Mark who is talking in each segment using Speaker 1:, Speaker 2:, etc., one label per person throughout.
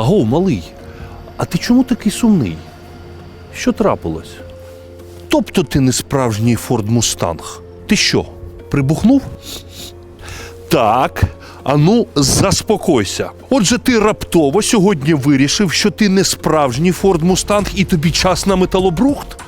Speaker 1: Аго, малий, а ти чому такий сумний? Що трапилось? Тобто ти не справжній Форд Мустанг? Ти що, прибухнув? Так, ану, заспокойся. Отже, ти раптово сьогодні вирішив, що ти не справжній Форд Мустанг і тобі час на металобрухт?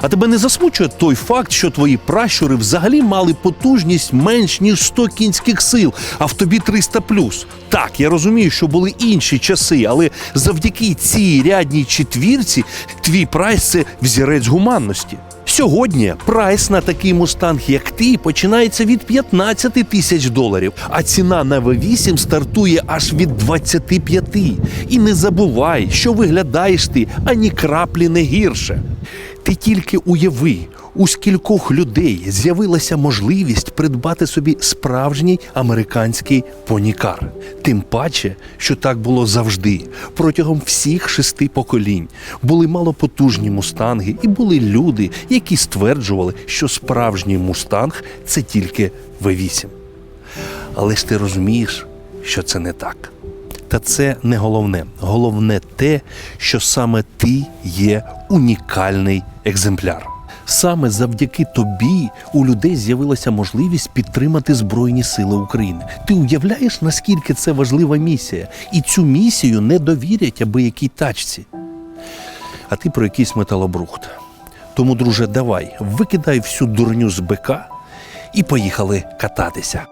Speaker 1: А тебе не засмучує той факт, що твої пращури взагалі мали потужність менш ніж 100 кінських сил, а в тобі 300 плюс. Так, я розумію, що були інші часи, але завдяки цій рядній четвірці твій прайс це взірець гуманності. Сьогодні прайс на такий мустанг, як ти, починається від 15 тисяч доларів, а ціна на V8 стартує аж від 25. І не забувай, що виглядаєш ти ані краплі не гірше. Ти тільки уяви, у скількох людей з'явилася можливість придбати собі справжній американський понікар. Тим паче, що так було завжди, протягом всіх шести поколінь. Були малопотужні мустанги, і були люди, які стверджували, що справжній мустанг це тільки V8. Але ж ти розумієш, що це не так. Та це не головне. Головне те, що саме ти є унікальний екземпляр. Саме завдяки тобі у людей з'явилася можливість підтримати Збройні Сили України. Ти уявляєш, наскільки це важлива місія, і цю місію не довірять аби якій тачці. А ти про якийсь металобрухт. Тому, друже, давай, викидай всю дурню з бика і поїхали кататися.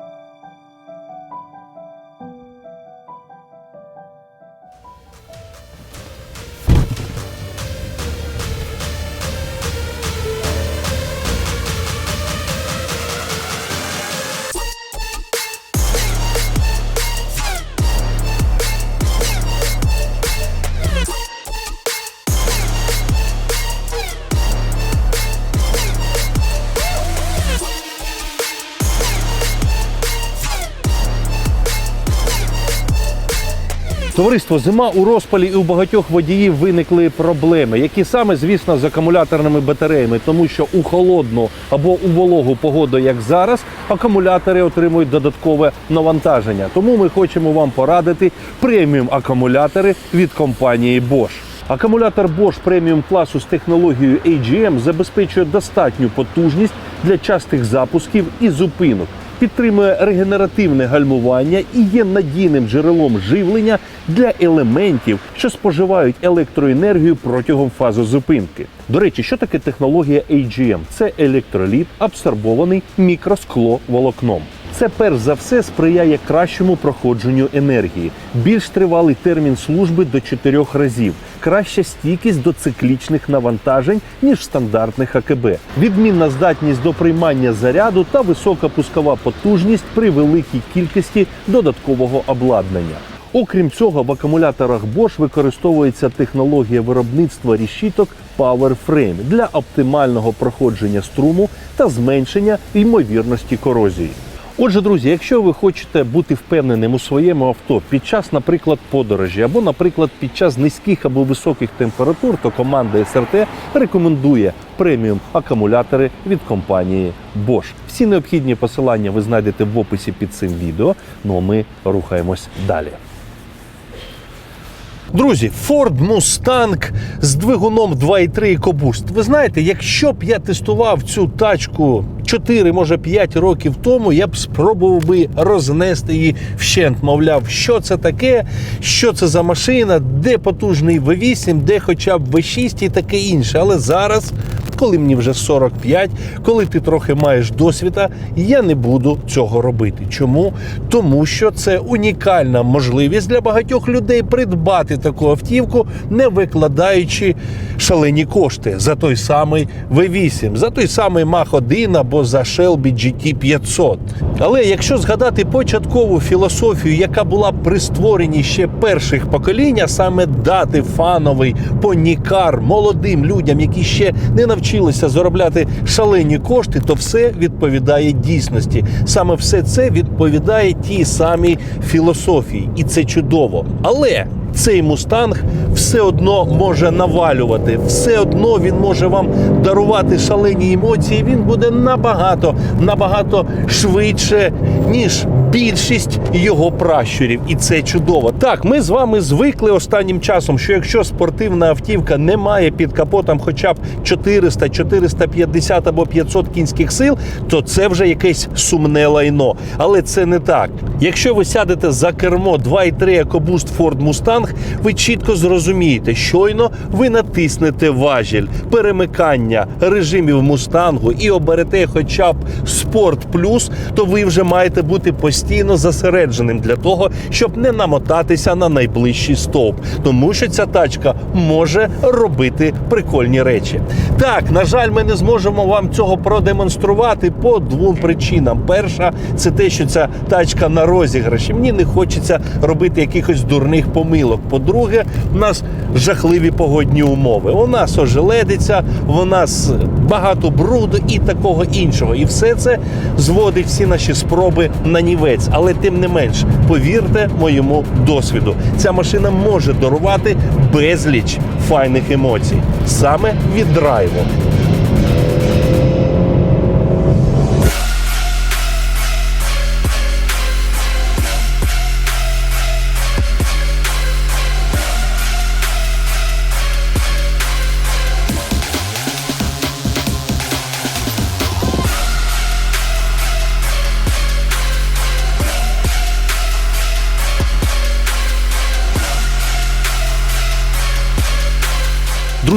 Speaker 2: Товариство, зима у розпалі і у багатьох водіїв виникли проблеми, які саме, звісно, з акумуляторними батареями, тому що у холодну або у вологу погоду, як зараз, акумулятори отримують додаткове навантаження. Тому ми хочемо вам порадити преміум акумулятори від компанії Bosch. Акумулятор Bosch преміум класу з технологією AGM забезпечує достатню потужність для частих запусків і зупинок підтримує регенеративне гальмування і є надійним джерелом живлення для елементів, що споживають електроенергію протягом фази зупинки. До речі, що таке технологія AGM? Це електроліт, абсорбований мікроскловолокном. Це перш за все сприяє кращому проходженню енергії, більш тривалий термін служби до 4 разів, краща стійкість до циклічних навантажень ніж стандартних АКБ, відмінна здатність до приймання заряду та висока пускова потужність при великій кількості додаткового обладнання. Окрім цього, в акумуляторах Bosch використовується технологія виробництва рішіток PowerFrame для оптимального проходження струму та зменшення ймовірності корозії. Отже, друзі, якщо ви хочете бути впевненим у своєму авто під час, наприклад, подорожі, або, наприклад, під час низьких або високих температур, то команда СРТ рекомендує преміум акумулятори від компанії Bosch. Всі необхідні посилання ви знайдете в описі під цим відео. Ну а ми рухаємось далі.
Speaker 1: Друзі, Ford Mustang з двигуном 2.3 EcoBoost. Ви знаєте, якщо б я тестував цю тачку 4, може 5 років тому, я б спробував би рознести її вщент. Мовляв, що це таке, що це за машина, де потужний V8, де хоча б V6 і таке інше. Але зараз, коли мені вже 45, коли ти трохи маєш досвіда, я не буду цього робити. Чому? Тому що це унікальна можливість для багатьох людей придбати таку автівку, не викладаючи шалені кошти за той самий V8, за той самий Mach 1 або за Shelby GT 500. Але якщо згадати початкову філософію, яка була при створенні ще перших поколінь, а саме дати фановий понікар молодим людям, які ще не навчилися заробляти шалені кошти, то все відповідає дійсності. Саме все це відповідає тій самій філософії, і це чудово. Але цей мустанг все одно може навалювати, все одно він може вам дарувати шалені емоції. Він буде набагато, набагато швидше, ніж
Speaker 2: більшість його пращурів, і це чудово. Так, ми з вами звикли останнім часом, що якщо спортивна автівка не має під капотом хоча б 400, 450 або 500 кінських сил, то це вже якесь сумне лайно. Але це не так. Якщо ви сядете за кермо 2,3 EcoBoost Ford Mustang, ви чітко зрозумієте, щойно ви натиснете важіль перемикання режимів мустангу і оберете хоча б спорт плюс, то ви вже маєте бути постійно зосередженим для того, щоб не намотатися на найближчий стовп, тому що ця тачка може робити прикольні речі. Так, на жаль, ми не зможемо вам цього продемонструвати по двом причинам. Перша це те, що ця тачка на розіграші. Мені не хочеться робити якихось дурних помилок. По-друге, у нас жахливі погодні умови. У нас ожеледиться, у нас багато бруду і такого іншого. І все це зводить всі наші спроби на нівець. Але тим не менш, повірте моєму досвіду, ця машина може дарувати безліч файних емоцій саме від драйву.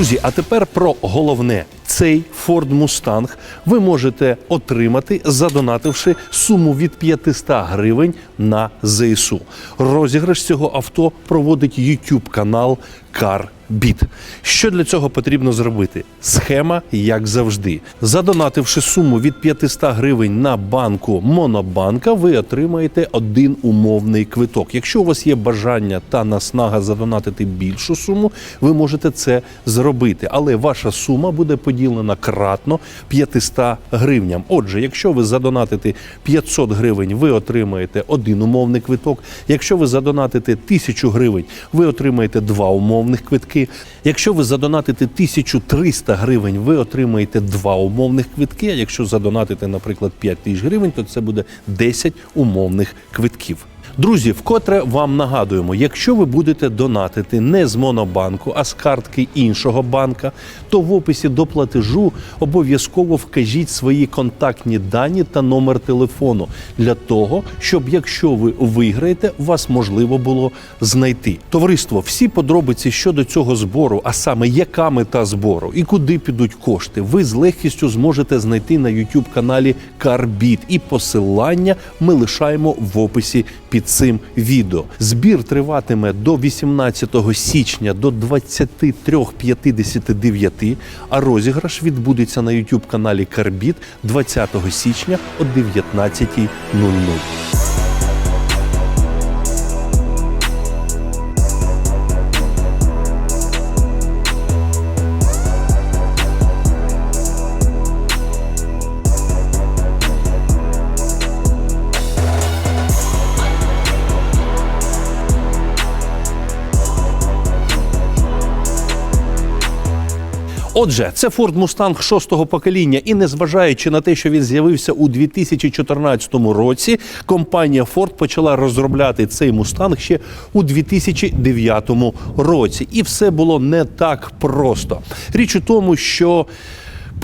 Speaker 2: Друзі, а тепер про головне. Цей Ford Mustang ви можете отримати, задонативши суму від 500 гривень на ЗСУ. Розіграш цього авто проводить YouTube канал CarBeat. Що для цього потрібно зробити? Схема, як завжди. Задонативши суму від 500 гривень на банку Монобанка, ви отримаєте один умовний квиток. Якщо у вас є бажання та наснага задонатити більшу суму, ви можете це зробити. Але ваша сума буде поділена кратно 500 гривням. Отже, якщо ви задонатите 500 гривень, ви отримаєте один умовний квиток. Якщо ви задонатите 1000 гривень, ви отримаєте два умовних квитки. Якщо ви задонатите 1300 гривень, ви отримаєте два умовних квитки. А якщо задонатите, наприклад, 5 тисяч гривень, то це буде 10 умовних квитків. Друзі, вкотре вам нагадуємо, якщо ви будете донатити не з монобанку, а з картки іншого банка, то в описі до платежу обов'язково вкажіть свої контактні дані та номер телефону для того, щоб якщо ви виграєте, вас можливо було знайти. Товариство, всі подробиці щодо цього збору, а саме яка мета збору і куди підуть кошти, ви з легкістю зможете знайти на youtube каналі Карбіт. І посилання ми лишаємо в описі під цим відео. Збір триватиме до 18 січня до 23.59, а розіграш відбудеться на youtube каналі Карбіт 20 січня о 19.00. Отже, це Ford Mustang шостого покоління, і незважаючи на те, що він з'явився у 2014 році, компанія Ford почала розробляти цей Mustang ще у 2009 році. І все було не так просто. Річ у тому, що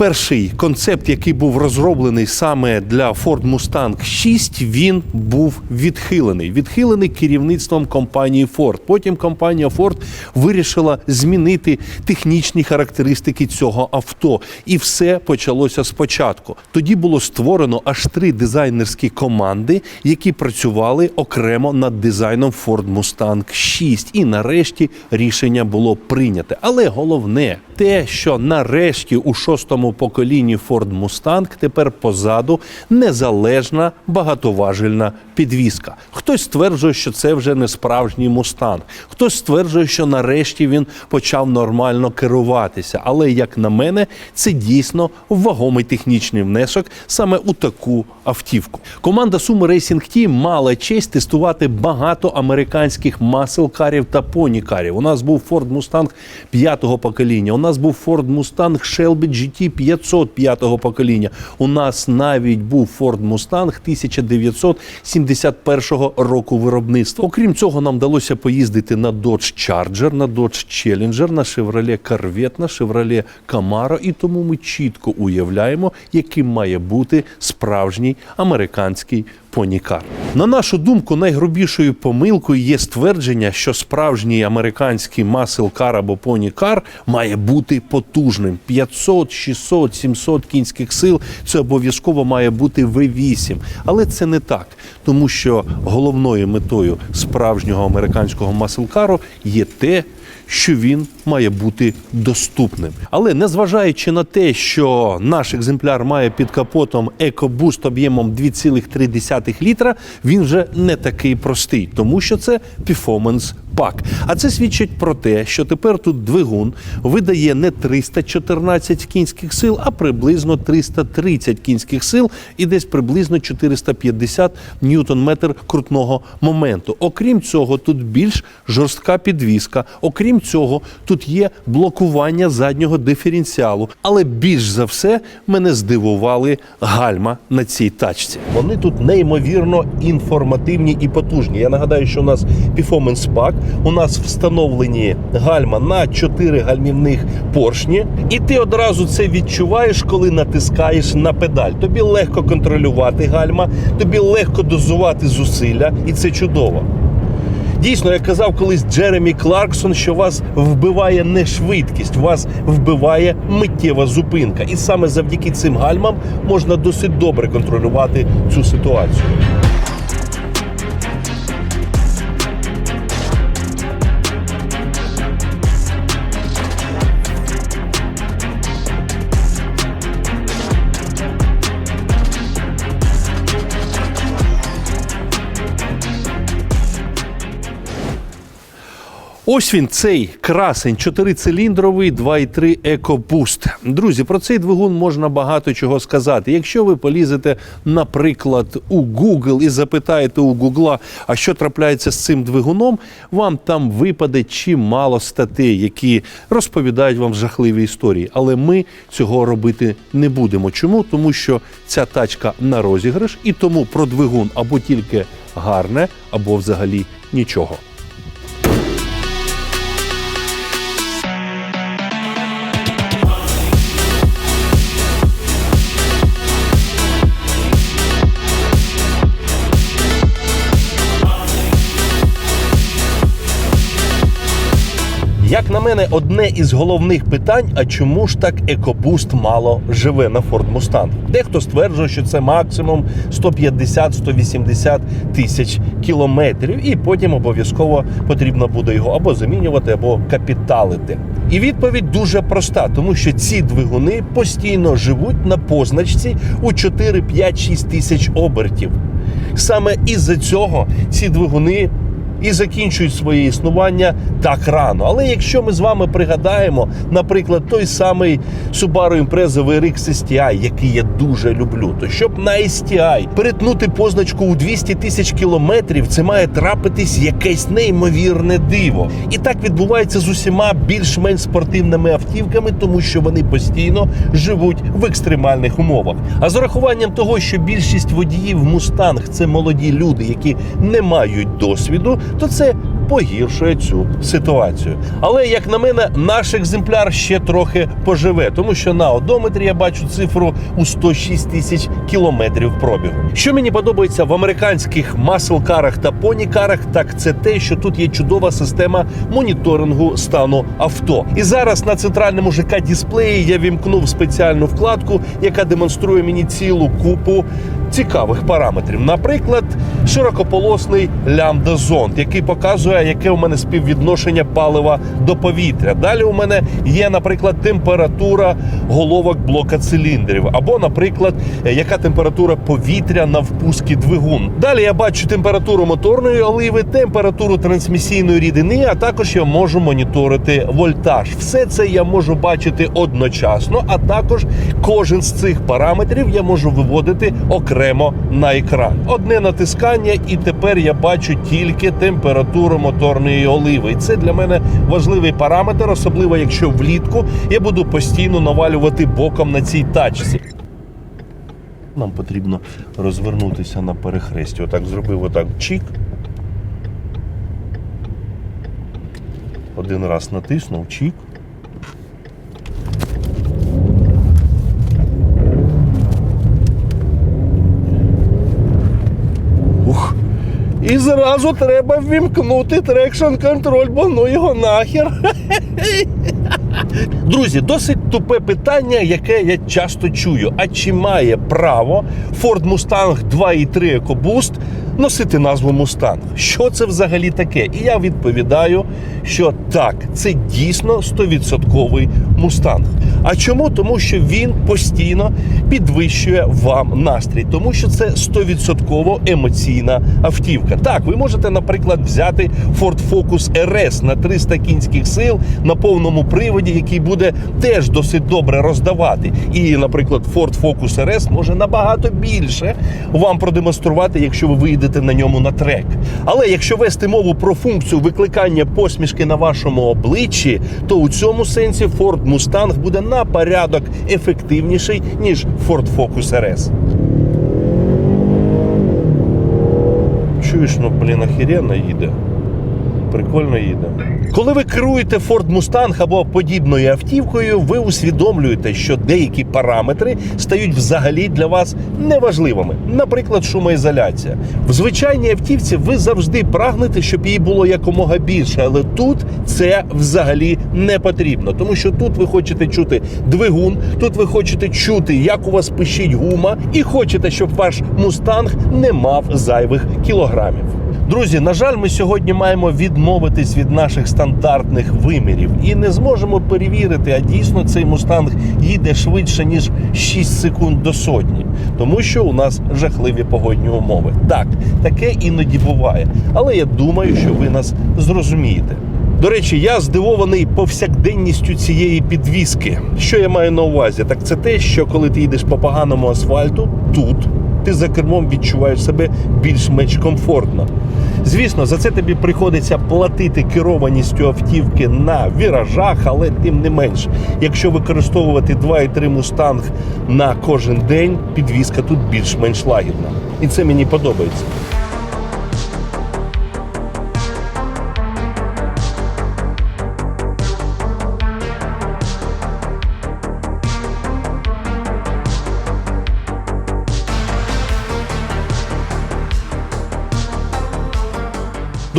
Speaker 2: Перший концепт, який був розроблений саме для Ford Mustang 6, він був відхилений. Відхилений керівництвом компанії Ford. Потім компанія Ford вирішила змінити технічні характеристики цього авто, і все почалося спочатку. Тоді було створено аж три дизайнерські команди, які працювали окремо над дизайном Ford Mustang 6. І нарешті рішення було прийняте. Але головне те, що нарешті у шостому поколінні Ford Mustang тепер позаду незалежна багатоважельна підвізка. Хтось стверджує, що це вже не справжній Мустанг. Хтось стверджує, що нарешті він почав нормально керуватися. Але як на мене, це дійсно вагомий технічний внесок саме у таку автівку. Команда Суми Racing Team мала честь тестувати багато американських маселкарів та понікарів. У нас був Ford Mustang п'ятого покоління. У нас
Speaker 1: нас був Ford Mustang Shelby GT 500 п'ятого покоління. У нас навіть був Ford Mustang 1971 року виробництва. Окрім цього, нам вдалося поїздити на Dodge Charger, на Dodge Challenger, на Chevrolet Corvette, на Chevrolet Camaro. І тому ми чітко уявляємо, яким має бути справжній американський понікар. На нашу думку, найгрубішою помилкою є ствердження, що справжній американський маселкар або понікар має бути потужним. 500, 600, 700 кінських сил це обов'язково має бути V8. Але це не так, тому що головною метою справжнього американського маселкару є те, що він має бути доступним. Але незважаючи на те, що наш екземпляр має під капотом екобуст об'ємом 2,3 літра, він вже не такий простий, тому що це Performance Pack. А це свідчить про те, що тепер тут двигун видає не 314 кінських сил, а приблизно 330 кінських сил і десь приблизно 450 ньютон-метр крутного моменту. Окрім цього, тут більш жорстка підвіска. Окрім цього, тут є блокування заднього диференціалу. Але більш за все мене здивували гальма на цій тачці.
Speaker 3: Вони тут неймовірно інформативні і потужні. Я нагадаю, що у нас Performance Pack, у нас встановлені гальма на 4 гальмівних поршні, і ти одразу це відчуваєш, коли натискаєш на педаль. Тобі легко контролювати гальма, тобі легко дозувати зусилля, і це чудово. Дійсно, як казав колись Джеремі Кларксон, що вас вбиває не швидкість, вас вбиває миттєва зупинка. І саме завдяки цим гальмам можна досить добре контролювати цю ситуацію.
Speaker 1: Ось він, цей красень, чотирициліндровий 2,3 EcoBoost. Друзі, про цей двигун можна багато чого сказати. Якщо ви полізете, наприклад, у Google і запитаєте у Google, а що трапляється з цим двигуном, вам там випаде чимало статей, які розповідають вам жахливі історії. Але ми цього робити не будемо. Чому? Тому що ця тачка на розіграш, і тому про двигун або тільки гарне, або взагалі нічого.
Speaker 3: Як на мене, одне із головних питань: а чому ж так EcoBoost мало живе на Ford Mustang? Дехто стверджує, що це максимум 150-180 тисяч кілометрів, і потім обов'язково потрібно буде його або замінювати, або капіталити. І відповідь дуже проста, тому що ці двигуни постійно живуть на позначці у 4, 5, 6 тисяч обертів. Саме із-за цього ці двигуни і закінчують своє існування так рано. Але якщо ми з вами пригадаємо, наприклад, той самий Subaru Impreza VRX STI, який я дуже люблю, то щоб на STI перетнути позначку у 200 тисяч кілометрів, це має трапитись якесь неймовірне диво. І так відбувається з усіма більш-менш спортивними автівками, тому що вони постійно живуть в екстремальних умовах. А з урахуванням того, що більшість водіїв Мустанг це молоді люди, які не мають досвіду, то це погіршує цю ситуацію. Але як на мене, наш екземпляр ще трохи поживе, тому що на одометрі я бачу цифру у 106 тисяч кілометрів пробігу. Що мені подобається в американських маселкарах та понікарах, так це те, що тут є чудова система моніторингу стану авто. І зараз на центральному ЖК дисплеї я вімкнув спеціальну вкладку, яка демонструє мені цілу купу цікавих параметрів. Наприклад, широкополосний лямбда зонд, який показує, яке у мене співвідношення палива до повітря. Далі у мене є, наприклад, температура головок блока циліндрів, або, наприклад, е, яка температура повітря на впускі двигун. Далі я бачу температуру моторної оливи, температуру трансмісійної рідини, а також я можу моніторити вольтаж. Все це я можу бачити одночасно, а також кожен з цих параметрів я можу виводити окремо прямо на екран. Одне натискання, і тепер я бачу тільки температуру моторної оливи. І це для мене важливий параметр, особливо якщо влітку я буду постійно навалювати боком на цій тачці. Нам потрібно розвернутися на перехресті. Отак зробив отак чік. Один раз натиснув, чік. І зразу треба ввімкнути трекшн контроль, бо ну його нахер. Друзі, досить тупе питання, яке я часто чую. А чи має право Ford Mustang 2.3 EcoBoost носити назву Mustang? Що це взагалі таке? І я відповідаю, що так, це дійсно 100% Mustang. А чому? Тому що він постійно підвищує вам настрій, тому що це 100% емоційна автівка. Так, ви можете, наприклад, взяти Ford Focus RS на 300 кінських сил на повному приводі, який буде теж досить добре роздавати. І, наприклад, Ford Focus RS може набагато більше вам продемонструвати, якщо ви виїдете на ньому на трек. Але якщо вести мову про функцію викликання посмішки на вашому обличчі, то у цьому сенсі Ford Mustang буде на порядок ефективніший ніж Ford Focus RS. Чуєш, ну блін, охеренно їде. Прикольно їде. Коли ви керуєте Ford Mustang або подібною автівкою, ви усвідомлюєте, що деякі параметри стають взагалі для вас неважливими. Наприклад, шумоізоляція. В звичайній автівці ви завжди прагнете, щоб її було якомога більше, але тут це взагалі не потрібно, тому що тут ви хочете чути двигун, тут ви хочете чути, як у вас пищить гума, і хочете, щоб ваш мустанг не мав зайвих кілограмів. Друзі, на жаль, ми сьогодні маємо відмовитись від наших стандартних вимірів і не зможемо перевірити, а дійсно цей мустанг їде швидше ніж 6 секунд до сотні, тому що у нас жахливі погодні умови. Так, таке іноді буває, але я думаю, що ви нас зрозумієте. До речі, я здивований повсякденністю цієї підвіски. Що я маю на увазі? Так це те, що коли ти їдеш по поганому асфальту, тут ти за кермом відчуваєш себе більш-менш комфортно. Звісно, за це тобі приходиться платити керованістю автівки на віражах, але тим не менш, якщо використовувати 2,3 мустанг на кожен день, підвізка тут більш-менш лагідна. І це мені подобається.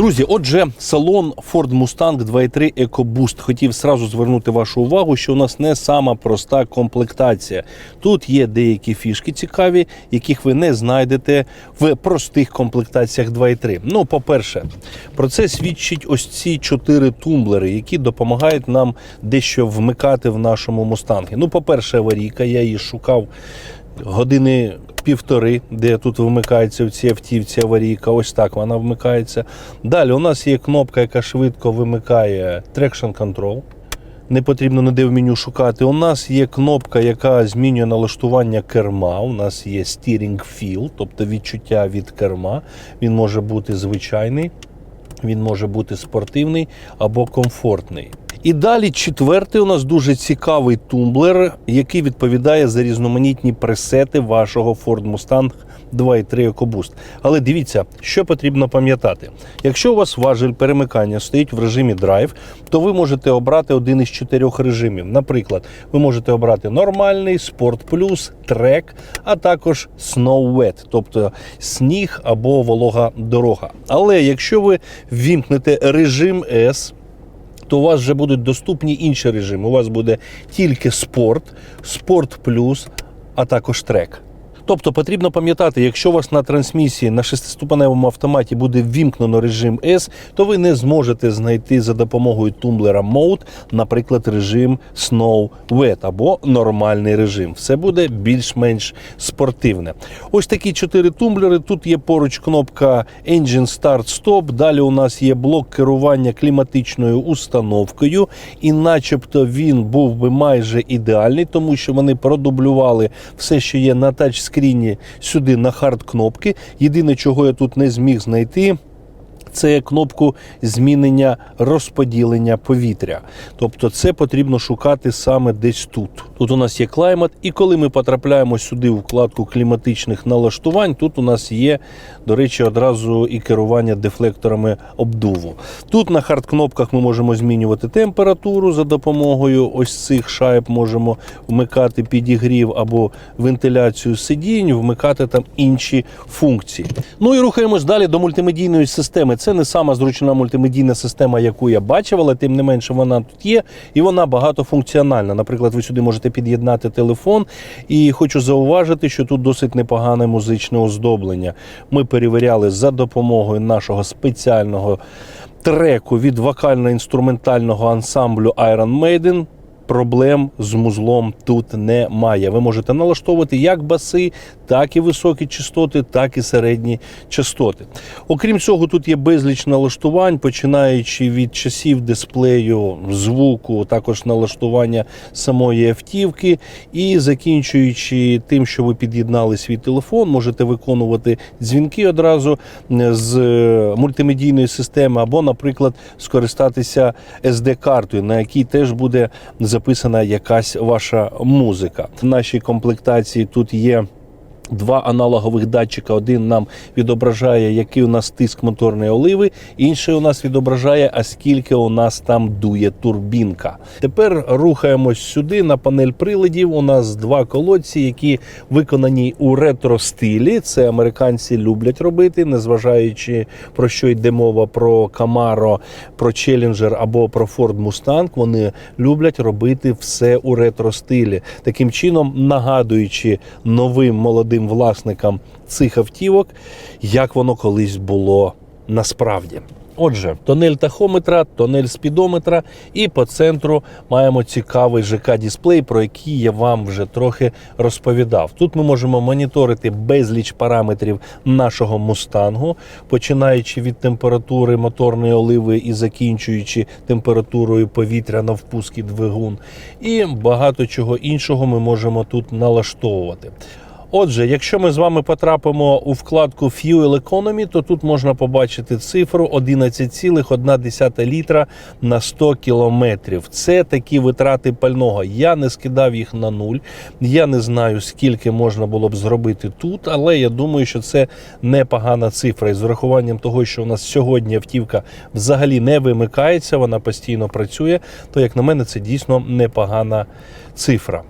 Speaker 3: Друзі, отже, салон Ford Mustang 2.3 EcoBoost. Хотів сразу звернути вашу увагу, що у нас не сама проста комплектація. Тут є деякі фішки цікаві, яких ви не знайдете в простих комплектаціях 2.3. Ну, по-перше, про це свідчить ось ці чотири тумблери, які допомагають нам дещо вмикати в нашому мустангі. Ну, по-перше, аварійка, я її шукав години півтори, де тут вмикається в цій автівці аварійка. Ось так вона вмикається. Далі у нас є кнопка, яка швидко вимикає Traction Control. Не потрібно ніде в меню шукати. У нас є кнопка, яка змінює налаштування керма. У нас є Steering Feel, тобто відчуття від керма. Він може бути звичайний, він може бути спортивний або комфортний. І далі четвертий у нас дуже цікавий тумблер, який відповідає за різноманітні пресети вашого Ford Mustang 2.3 EcoBoost. Але дивіться, що потрібно пам'ятати. Якщо у вас важель перемикання стоїть в режимі Drive, то ви можете обрати один із чотирьох режимів. Наприклад, ви можете обрати нормальний, Sport Plus, Track, а також Snow Wet, тобто сніг або волога дорога. Але якщо ви ввімкнете режим S, то у вас вже будуть доступні інші режими. У вас буде тільки спорт, спорт плюс, а також трек. Тобто потрібно пам'ятати, якщо у вас на трансмісії на шестиступеневому автоматі буде ввімкнено режим S, то ви не зможете знайти за допомогою тумблера Mode, наприклад, режим Snow Wet або нормальний режим. Все буде більш-менш спортивне. Ось такі чотири тумблери. Тут є поруч кнопка Engine Start Stop. Далі у нас є блок керування кліматичною установкою, і начебто він був би майже ідеальний, тому що вони продублювали все, що є на тачскріні тачскріні сюди на хард кнопки. Єдине, чого я тут не зміг знайти. Це кнопку змінення розподілення повітря. Тобто це потрібно шукати саме десь тут. Тут у нас є клаймат, і коли ми потрапляємо сюди у вкладку кліматичних налаштувань, тут у нас є, до речі, одразу і керування дефлекторами обдуву. Тут на хард-кнопках ми можемо змінювати температуру за допомогою ось цих шайб, можемо вмикати підігрів або вентиляцію сидінь, вмикати там інші функції. Ну і рухаємось далі до мультимедійної системи. Це не сама зручна мультимедійна система, яку я бачив, але тим не менше вона тут є, і вона багатофункціональна. Наприклад, ви сюди можете під'єднати телефон. І хочу зауважити, що тут досить непогане музичне оздоблення. Ми перевіряли за допомогою нашого спеціального треку від вокально-інструментального ансамблю Iron Maiden. Проблем з музлом тут немає. Ви можете налаштовувати як баси, так і високі частоти, так і середні частоти. Окрім цього, тут є безліч налаштувань, починаючи від часів дисплею, звуку, також налаштування самої автівки, і закінчуючи тим, що ви під'єднали свій телефон, можете виконувати дзвінки одразу з е, мультимедійної системи, або, наприклад, скористатися SD-картою, на якій теж буде записана якась ваша музика. В нашій комплектації тут є. Два аналогових датчика. Один нам відображає, який у нас тиск моторної оливи, інший у нас відображає, а скільки у нас там дує турбінка. Тепер рухаємось сюди на панель приладів. У нас два колодці, які виконані у ретро стилі. Це американці люблять робити, незважаючи про що йде мова про Camaro, про Challenger або про Ford Mustang. Вони люблять робити все у ретро стилі, таким чином нагадуючи новим молодим власникам цих автівок, як воно колись було насправді. Отже, тонель тахометра, тонель спідометра, і по центру маємо цікавий ЖК-дисплей, про який я вам вже трохи розповідав. Тут ми можемо моніторити безліч параметрів нашого мустангу, починаючи від температури моторної оливи і закінчуючи температурою повітря на впуск двигун. І багато чого іншого ми можемо тут налаштовувати. Отже, якщо ми з вами потрапимо у вкладку Fuel Economy, то тут можна побачити цифру 11,1 літра на 100 кілометрів. Це такі витрати пального. Я не скидав їх на нуль. Я не знаю, скільки можна було б зробити тут, але я думаю, що це непогана цифра. І з урахуванням того, що у нас сьогодні автівка взагалі не вимикається, вона постійно працює, то як на мене, це дійсно непогана цифра.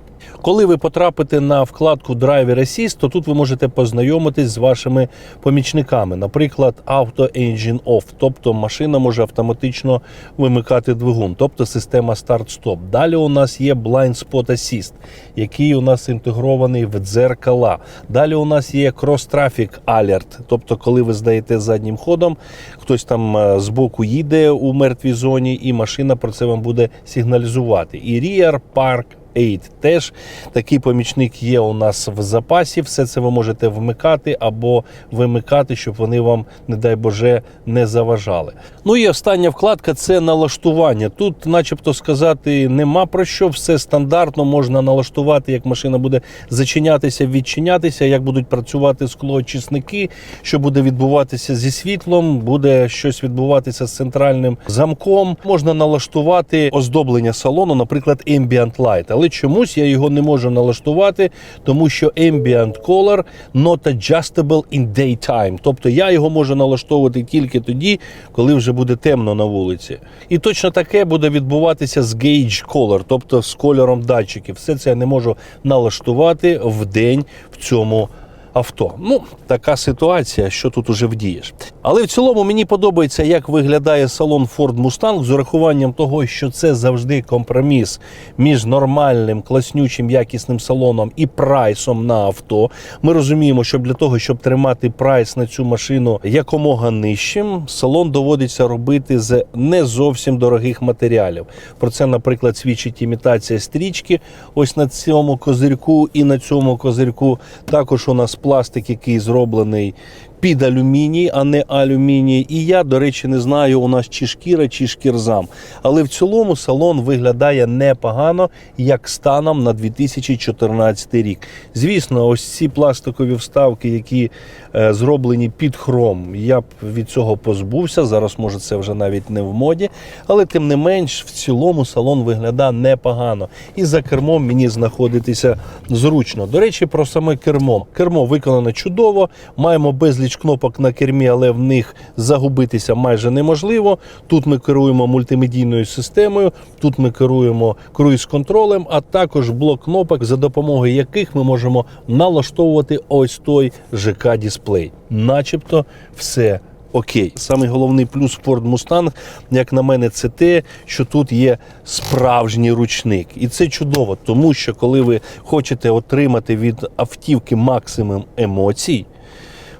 Speaker 3: Коли ви потрапите на вкладку Driver Assist, то тут ви можете познайомитись з вашими помічниками, наприклад, Auto Engine Off, тобто машина може автоматично вимикати двигун, тобто система старт-стоп. Далі у нас є Blind Spot Assist, який у нас інтегрований в дзеркала. Далі у нас є Cross Traffic Alert, тобто, коли ви здаєте заднім ходом, хтось там е, збоку їде у мертвій зоні, і машина про це вам буде сигналізувати. І Rear Park 8 теж такий помічник є у нас в запасі. Все це ви можете вмикати або вимикати, щоб вони вам, не дай Боже, не заважали. Ну і остання вкладка це налаштування. Тут, начебто, сказати нема про що, все стандартно можна налаштувати, як машина буде зачинятися, відчинятися, як будуть працювати склоочисники, що буде відбуватися зі світлом, буде щось відбуватися з центральним замком. Можна налаштувати оздоблення салону, наприклад, Ambient Light. Але чомусь я його не можу налаштувати, тому що Ambient Color not adjustable in daytime. Тобто я його можу налаштовувати тільки тоді, коли вже буде темно на вулиці. І точно таке буде відбуватися з Gauge Color, тобто з кольором датчиків. Все це я не можу налаштувати в день в цьому авто. Ну, така ситуація, що тут уже вдієш. Але в цілому мені подобається, як виглядає салон Ford Mustang з урахуванням того, що це завжди компроміс між нормальним, класнючим, якісним салоном і прайсом на авто. Ми розуміємо, що для того, щоб тримати прайс на цю машину якомога нижчим, салон доводиться робити з не зовсім дорогих матеріалів. Про це, наприклад, свідчить імітація стрічки. Ось на цьому козирьку і на цьому козирьку також у нас пластик, який зроблений під алюміній, а не алюміній. І я, до речі, не знаю, у нас чи шкіра, чи шкірзам. Але в цілому салон виглядає непогано, як станом на 2014 рік. Звісно, ось ці пластикові вставки, які е, зроблені під хром, я б від цього позбувся. Зараз, може, це вже навіть не в моді. Але тим не менш, в цілому салон виглядає непогано. І за кермом мені знаходитися зручно. До речі, про саме кермо. Кермо виконано чудово. Маємо безліч кнопок на кермі, але в них загубитися майже неможливо. Тут ми керуємо мультимедійною системою, тут ми керуємо круїз-контролем, а також блок кнопок, за допомогою яких ми можемо налаштовувати ось той ЖК-дисплей. Начебто все. Окей, самий головний плюс Ford Mustang, як на мене, це те, що тут є справжній ручник, і це чудово, тому що коли ви хочете отримати від автівки максимум емоцій,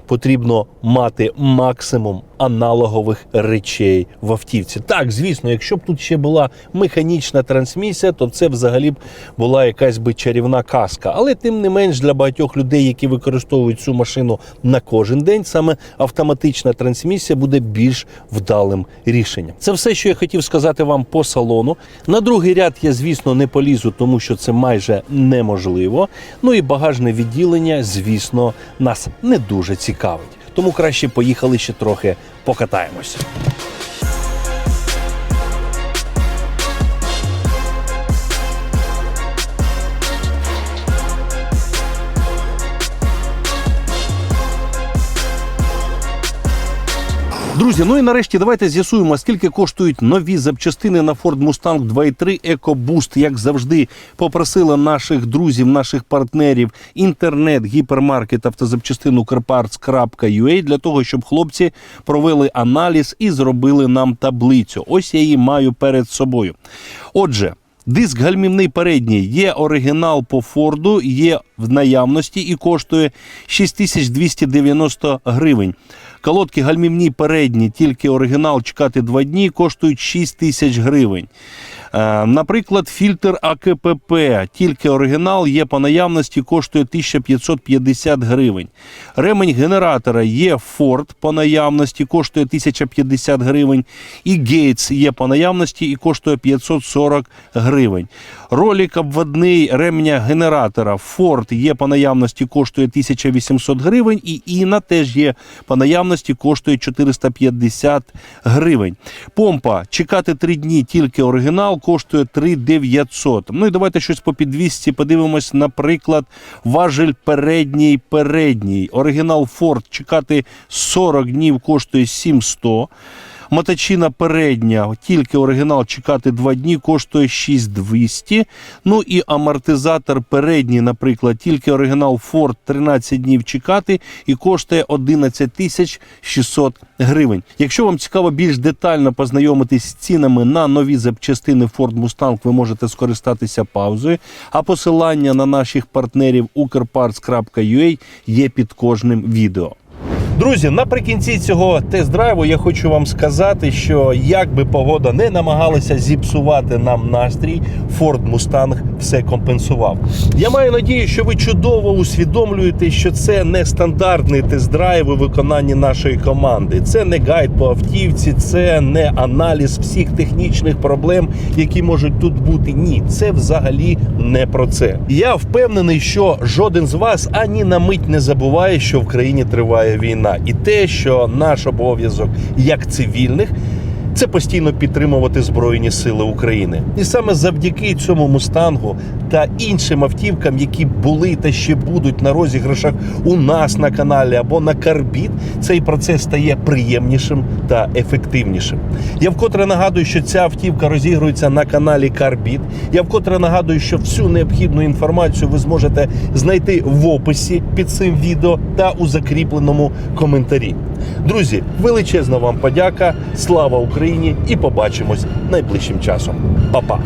Speaker 3: потрібно мати максимум аналогових речей в автівці. Так, звісно, якщо б тут ще була механічна трансмісія, то це взагалі б була якась би чарівна казка. Але тим не менш для багатьох людей, які використовують цю машину на кожен день, саме автоматична трансмісія буде більш вдалим рішенням. Це все, що я хотів сказати вам по салону. На другий ряд я, звісно, не полізу, тому що це майже неможливо. Ну і багажне відділення, звісно, нас не дуже цікавить. Тому краще поїхали ще трохи покатаємося.
Speaker 1: Друзі, ну і нарешті давайте з'ясуємо, скільки коштують нові запчастини на Ford Mustang 2.3 EcoBoost. Як завжди, попросили наших друзів, наших партнерів, інтернет, гіпермаркет, автозапчастин Укрпарts.ua для того, щоб хлопці провели аналіз і зробили нам таблицю. Ось я її маю перед собою. Отже. Диск гальмівний передній є оригінал по Форду, є в наявності і коштує 6290 гривень. Колодки гальмівні передні, тільки оригінал чекати два дні, коштують 6 тисяч гривень. Е, Наприклад, фільтр АКПП, тільки оригінал є по наявності, коштує 1550 гривень. Ремень генератора є Ford по наявності, коштує 1050 гривень. І Gates є по наявності і коштує 540 гривень. Ролик обводний ремня генератора Ford є по наявності, коштує 1800 гривень. І Іна теж є по наявності, коштує 450 гривень. Помпа чекати 3 дні, тільки оригінал коштує 3900. Ну і давайте щось по підвісці подивимось. Наприклад, важель передній передній. Оригінал Ford чекати 40 днів коштує 7100. Моточина передня, тільки оригінал чекати 2 дні, коштує 6200. Ну і амортизатор передній, наприклад, тільки оригінал Ford 13 днів чекати і коштує 11 тисяч 600 гривень. Якщо вам цікаво більш детально познайомитись з цінами на нові запчастини Ford Mustang, ви можете скористатися паузою. А посилання на наших партнерів Укрпарts.ua є під кожним відео.
Speaker 3: Друзі, наприкінці цього тест-драйву я хочу вам сказати, що як би погода не намагалася зіпсувати нам настрій, Ford Mustang все компенсував. Я маю надію, що ви чудово усвідомлюєте, що це не стандартний тест-драйв у виконанні нашої команди. Це не гайд по автівці, це не аналіз всіх технічних проблем, які можуть тут бути. Ні, це взагалі не про це. Я впевнений, що жоден з вас ані на мить не забуває, що в країні триває війна, і те, що наш обов'язок як цивільних. Це постійно підтримувати Збройні Сили України, і саме завдяки цьому мустангу та іншим автівкам, які були та ще будуть на розіграшах у нас на каналі або на Карбіт, цей процес стає приємнішим та ефективнішим. Я вкотре нагадую, що ця автівка розігрується на каналі Карбіт. Я вкотре нагадую, що всю необхідну інформацію ви зможете знайти в описі під цим відео та у закріпленому коментарі. Друзі, величезна вам подяка, слава Україні і побачимось найближчим часом. Па-па!